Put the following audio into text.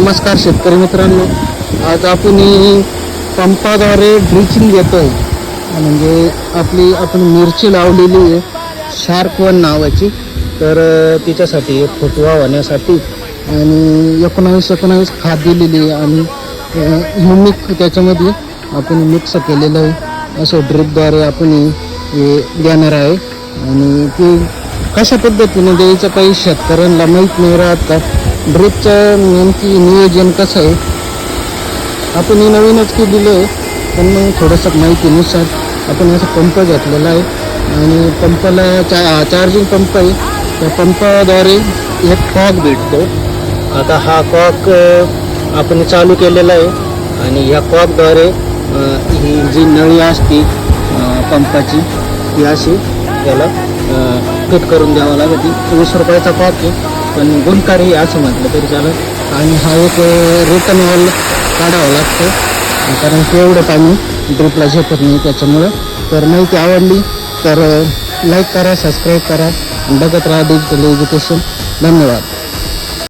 नमस्कार शेतकरी मित्रांनो. आज आपण पंपाद्वारे ड्रिचिंग घेतो आहे म्हणजे आपली आपण मिरची लावलेली आहे शार्क वन नावाची. तर तिच्यासाठी एक फुटवा होण्यासाठी आणि एकोणावीस एकोणावीस खाद दिलेली आहे आणि युनिक त्याच्यामध्ये आपण मिक्स केलेलं आहे. असं ड्रिपद्वारे आपण हे देणार आहे. आणि ते कशा पद्धतीने द्यायचं काही शेतकऱ्यांना माहीत नाही राहत का? ड्रिपचं नेमकी नियोजन कसं आहे? आपण हे नवीनच केलेलं आहे पण मग थोडंसं माहितीनुसार आपण असं पंप घेतलेला आहे. आणि पंपाला चा चार्जिंग पंप आहे. त्या पंपाद्वारे एक कॉक भेटतो. आता हा कॉक आपण चालू केलेला आहे. आणि या कॉकद्वारे ही जी नळी असते पंपाची ती अशी त्याला फिट करून द्यावं लागते. वीस रुपयाचा कॉक आहे. पण गुणकारी असं म्हटलं तरी चालत आणि हा एक रिटर्न वॉल काढावं लागतं. कारण की एवढं पाणी ड्रिपला झेपत नाही त्याच्यामुळं. तर माहिती आवडली तर लाईक करा सबस्क्राईब करा. बघत राहा डिजिटल एज्युकेशन धन्यवाद.